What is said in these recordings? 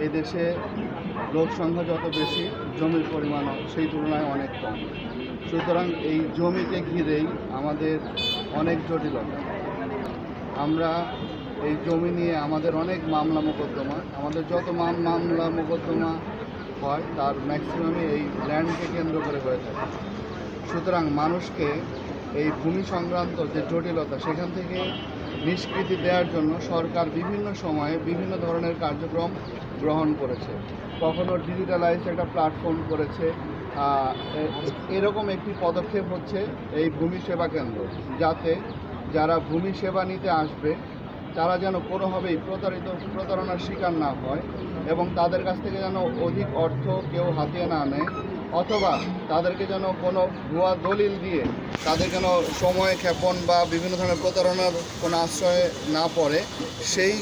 এই দেশে লোক সংখ্যা যত বেশি, জমির পরিমাণও সেই তুলনায় অনেক কম। সুতরাং এই জমিকে ঘিরেই আমাদের অনেক জটিলতা। আমরা এই জমি নিয়ে আমাদের অনেক মামলা মোকদ্দমা, আমাদের যত মাম- মামলা মোকদ্দমা হয়, তার ম্যাক্সিমামই এই ল্যান্ডকে কেন্দ্র করে হয়ে থাকে। সুতরাং মানুষকে এই ভূমি সংক্রান্ত যে জটিলতা, সেখান থেকে নিষ্কৃতি দেওয়ার জন্য সরকার বিভিন্ন সময়ে বিভিন্ন ধরনের কার্যক্রম গ্রহণ করেছে। কখনো ডিজিটালাইজ একটা প্ল্যাটফর্ম করেছে এরকম একটি পদক্ষেপ হচ্ছে এই ভূমি সেবা কেন্দ্র, যাতে যারা ভূমি সেবা নিতে আসবে, তারা যেন কোনোভাবেই প্রতারিত, প্রতারণার শিকার না হয় এবং তাদের কাছ থেকে যেন অধিক অর্থ কেউ হাতিয়ে না নেয়। অথবা তাদেরকে যেন কোনো ভুয়া দলিল দিয়ে তাদের যেন সময় ক্ষেপণ বা বিভিন্ন ধরনের প্রতারণার কোনো আশ্রয়ে না পড়ে, সেই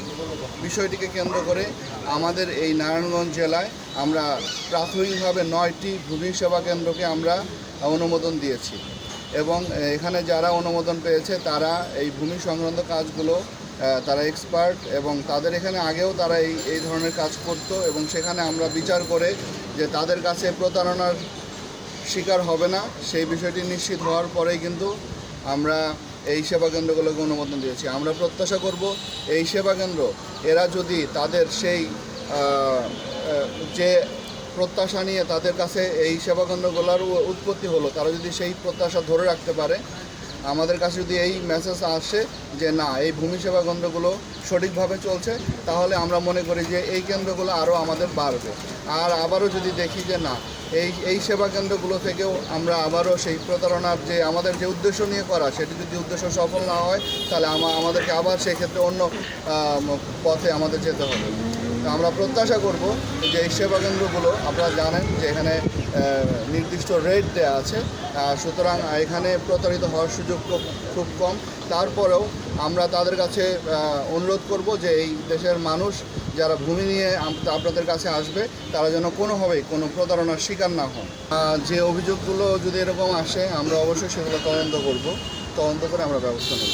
বিষয়টিকে কেন্দ্র করে আমাদের এই নারায়ণগঞ্জ জেলায় আমরা প্রাথমিকভাবে নয়টি ভূমি সেবা কেন্দ্রকে আমরা অনুমোদন দিয়েছি। এবং এখানে যারা অনুমোদন পেয়েছে তারা এই ভূমি সংক্রান্ত কাজগুলো তারা এক্সপার্ট এবং তাদের এখানে আগেও তারা এই এই ধরনের কাজ করতো এবং সেখানে আমরা বিচার করে যে তাদের কাছে প্রতারণার শিকার হবে না, সেই বিষয়টি নিশ্চিত হওয়ার পরেই কিন্তু আমরা এই সেবা কেন্দ্রগুলোকে অনুমোদন দিয়েছি। আমরা প্রত্যাশা করব এই সেবা কেন্দ্র, এরা যদি তাদের সেই যে প্রত্যাশা নিয়ে তাদের কাছে এই সেবা কেন্দ্রগুলোর উৎপত্তি হলো, তারা যদি সেই প্রত্যাশা ধরে রাখতে পারে আমাদের কাছে যদি এই মেসেজ আসে যে না, এই ভূমি সেবা কেন্দ্রগুলো সঠিকভাবে চলছে, তাহলে আমরা মনে করি যে এই কেন্দ্রগুলো আরও আমাদের বাড়বে। আর আবারও যদি দেখি যে না, এই এই সেবা কেন্দ্রগুলো থেকেও আমরা আবারও সেই প্রতারণার যে আমাদের যে উদ্দেশ্য নিয়ে করা, সেটি যদি উদ্দেশ্য সফল না হয়, তাহলে আমাদেরকে আবার সেই ক্ষেত্রে অন্য পথে আমাদের যেতে হবে। আমরা প্রত্যাশা করব যে এই সেবা কেন্দ্রগুলো আপনারা জানেন যে এখানে নির্দিষ্ট রেট দেওয়া আছে। সুতরাং এখানে প্রতারিত হওয়ার সুযোগ খুব কম। তারপরেও আমরা তাদের কাছে অনুরোধ করব যে এই দেশের মানুষ যারা ভূমি নিয়ে আপনাদের কাছে আসবে, তারা যেন কোনোভাবেই কোনো প্রতারণার শিকার না হন। যে অভিযোগগুলো যদি এরকম আসে, আমরা অবশ্যই সেগুলো তদন্ত করব। তদন্ত করে আমরা ব্যবস্থা নেব।